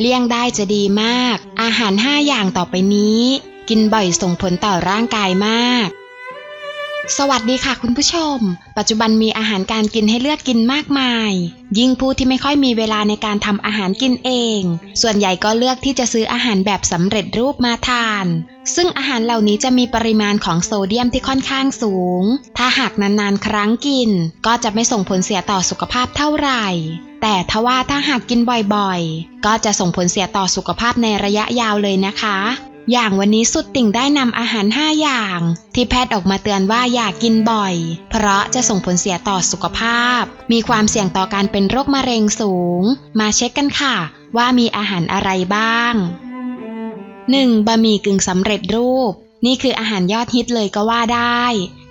เลี่ยงได้จะดีมาก อาหาร 5 อย่างต่อไปนี้ กินบ่อยส่งผลต่อร่างกายมาก สวัสดีค่ะคุณผู้ชม ปัจจุบันมีอาหารการกินให้เลือกกินมากมาย ยิ่งผู้ที่ไม่ค่อยมีเวลาในการทำอาหารกินเอง ส่วนใหญ่ก็เลือกที่จะซื้ออาหารแบบสำเร็จรูปมาทาน ซึ่งอาหารเหล่านี้จะมีปริมาณของโซเดียมที่ค่อนข้างสูง ถ้าหากนานๆ ครั้งกิน ก็จะไม่ส่งผลเสียต่อสุขภาพเท่าไหร่ แต่ทว่าถ้าหากกินบ่อยๆ ก็จะส่งผลเสียต่อสุขภาพในระยะยาวเลยนะคะ อย่างวันนี้สุดติ่งได้นำอาหาร 5 อย่าง ที่แพทย์ออกมาเตือนว่าอย่ากกินบ่อย เพราะจะส่งผลเสียต่อสุขภาพ มีความเสี่ยงต่อการเป็นโรคมะเร็งสูง มาเช็คกันค่ะ ว่ามีอาหารอะไรบ้าง 1. บะหมี่กึ่งสำเร็จรูป นี่คืออาหารยอดฮิตเลยก็ว่าได้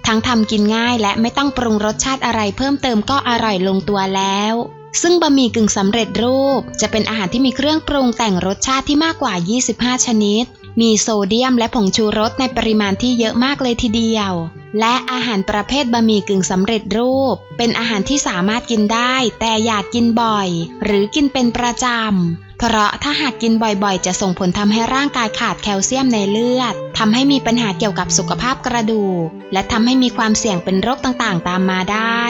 ทั้งทำกินง่ายและไม่ต้องปรุงรสชาติอะไรเพิ่มเติมก็อร่อยลงตัวแล้วซึ่งบะหมี่กึ่งสำเร็จรูป จะเป็นอาหารที่มีเครื่องปรุงแต่งรสชาติที่มากกว่า 25 ชนิดมีโซเดียมและผงชูรสในปริมาณที่เยอะมากเลยทีเดียว และอาหารประเภทบะหมี่กึ่งสำเร็จรูป เป็นอาหารที่สามารถกินได้ แต่อยากกินบ่อย หรือกินเป็นประจำ เพราะถ้าหากกินบ่อยๆ จะส่งผลทำให้ร่างกายขาดแคลเซียมในเลือดทำให้มีปัญหาเกี่ยวกับสุขภาพกระดูก และทำให้มีความเสี่ยงเป็นโรคต่างๆ ตามมาได้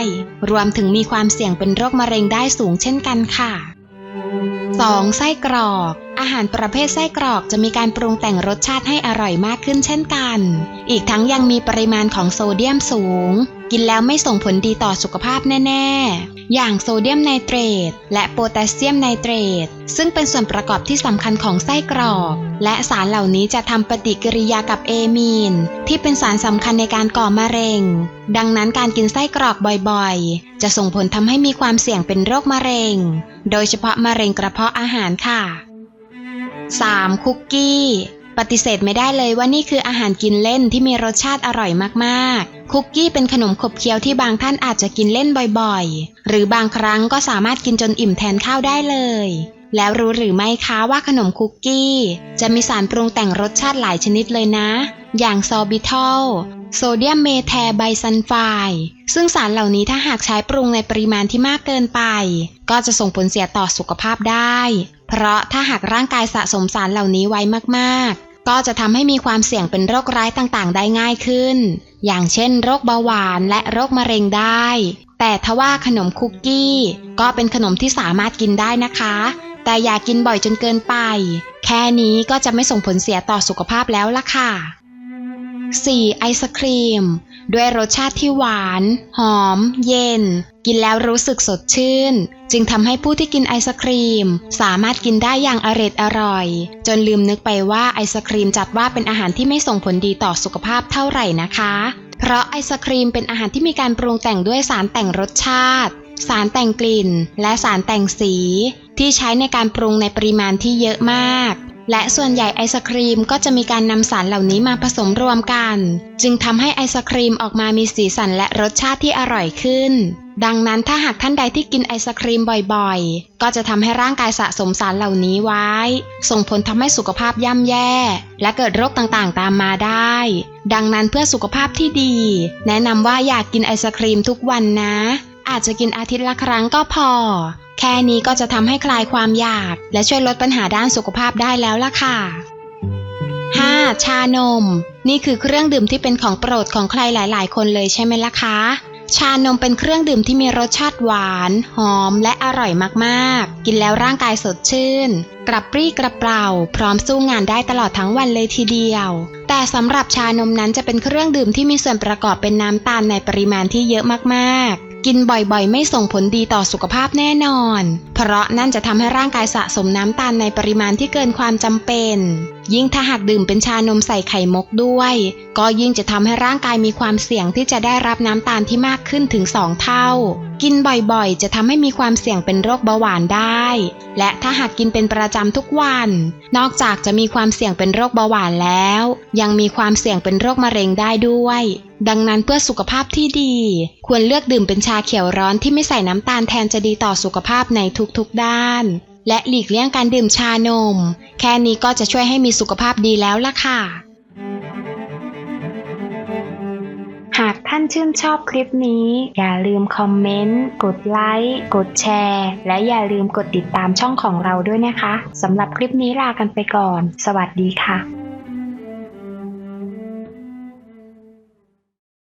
รวมถึงมีความเสี่ยงเป็นโรคมะเร็งได้สูงเช่นกันค่ะ 2. ไส้กรอก อาหารประเภทไส้กรอกจะมีการปรุงแต่งรสชาติให้อร่อยมากขึ้นเช่นกัน อีกทั้งยังมีปริมาณของโซเดียมสูง กินแล้วไม่ส่งผลดีต่อสุขภาพแน่ ๆ อย่างโซเดียมไนเตรตและโพแทสเซียมไนเตรตซึ่งเป็นส่วนประกอบที่สำคัญของไส้กรอก และสารเหล่านี้จะทำปฏิกิริยากับเอมีน ที่เป็นสารสำคัญในการก่อมะเร็ง ดังนั้นการกินไส้กรอกบ่อยๆ จะส่งผลทำให้มีความเสี่ยงเป็นโรคมะเร็ง โดยเฉพาะมะเร็งกระเพาะอาหารค่ะ 3. คุกกี้ ปฏิเสธไม่ได้เลยว่านี่คืออาหารกินเล่นที่มีรสชาติอร่อยมากๆ คุกกี้เป็นขนมขบเคี้ยวที่บางท่านอาจจะกินเล่นบ่อยๆ หรือบางครั้งก็สามารถกินจนอิ่มแทนข้าวได้เลย แล้วรู้หรือไม่คะว่าขนมคุกกี้ จะมีสารปรุงแต่งรสชาติหลายชนิดเลยนะ อย่างซอบิทอล โซเดียมเมแทไบซัลไฟด์ซึ่งสารเหล่านี้ถ้าหากใช้ปรุงในปริมาณที่มากเกินไป ก็จะส่งผลเสียต่อสุขภาพได้ เพราะถ้าหากร่างกายสะสมสารเหล่านี้ไว้มากๆ ก็จะทำให้มีความเสี่ยงเป็นโรคร้ายต่างๆ ได้ง่ายขึ้น อย่างเช่น โรคเบาหวานและโรคมะเร็งได้ แต่ทว่าขนมคุกกี้ ก็เป็นขนมที่สามารถกินได้นะคะ แต่อย่ากินบ่อยจนเกินไป แค่นี้ก็จะไม่ส่งผลเสียต่อสุขภาพแล้วล่ะค่ะ 4. ไอศครีม ด้วยรสชาติที่หวาน หอม เย็น กินแล้วรู้สึกสดชื่น จึงทำให้ผู้ที่กินไอศครีม สามารถกินได้อย่างอร็ดอร่อย จนลืมนึกไปว่าไอศครีมจัดว่าเป็นอาหารที่ไม่ส่งผลดีต่อสุขภาพเท่าไหร่นะคะ เพราะไอศครีมเป็นอาหารที่มีการปรุงแต่งด้วยสารแต่งรสชาติ สารแต่งกลิ่น และสารแต่งสี ที่ใช้ในการปรุงในปริมาณที่เยอะมาก และส่วนใหญ่ไอศครีมก็จะมีการนำสารเหล่านี้มาผสมรวมกัน จึงทำให้ไอศครีมออกมามีสีสันและรสชาติที่อร่อยขึ้น ดังนั้นถ้าหากท่านใดที่กินไอศครีมบ่อยๆ ก็จะทำให้ร่างกายสะสมสารเหล่านี้ไว้ ส่งผลทำให้สุขภาพย่ำแย่ และเกิดโรคต่างๆ ตามมาได้ ดังนั้นเพื่อสุขภาพที่ดี แนะนำว่าอยากกินไอศครีมทุกวันนะ อาจจะกินอาทิตย์ละครั้งก็พอ แค่นี้ก็จะทำให้คลายความอยาก และช่วยลดปัญหาด้านสุขภาพได้แล้วล่ะค่ะ 5. ชานม นี่คือเครื่องดื่มที่เป็นของโปรดของใครหลาย ๆ คนเลยใช่ไหมล่ะคะ ชานมเป็นเครื่องดื่มที่มีรสชาติหวาน หอมและอร่อยมาก ๆ กินแล้วร่างกายสดชื่น กระปรี้กระเปร่า พร้อมสู้งานได้ตลอดทั้งวันเลยทีเดียว แต่สำหรับชานมนั้นจะเป็นเครื่องดื่มที่มีส่วนประกอบเป็นน้ำตาลในปริมาณที่เยอะมาก ๆ กินบ่อยๆ ไม่ส่งผลดีต่อสุขภาพแน่นอน เพราะนั่นจะทำให้ร่างกายสะสมน้ำตาลในปริมาณที่เกินความจำเป็น ยิ่งถ้าหากดื่มเป็นชานมใส่ไข่มกด้วย ก็ยิ่งจะทำให้ร่างกายมีความเสี่ยงที่จะได้รับน้ำตาลที่มากขึ้นถึง2เท่า กินบ่อยๆ จะทำให้มีความเสี่ยงเป็นโรคเบาหวานได้ และถ้าหากกินเป็นประจำทุกวัน นอกจากจะมีความเสี่ยงเป็นโรคเบาหวานแล้ว ยังมีความเสี่ยงเป็นโรคมะเร็งได้ด้วย ดังนั้นเพื่อสุขภาพที่ดี ควรเลือกดื่มเป็นชาเขียวร้อนที่ไม่ใส่น้ำตาลแทนจะดีต่อสุขภาพในทุกๆด้าน และหลีกเลี่ยงการดื่มชานม แค่นี้ก็จะช่วยให้มีสุขภาพดีแล้วล่ะค่ะ หากท่านชื่นชอบคลิปนี้ อย่าลืมคอมเมนต์ กดไลค์ กดแชร์ และอย่าลืมกดติดตามช่องของเราด้วยนะคะสำหรับคลิปนี้ลากันไปก่อน สวัสดีค่ะ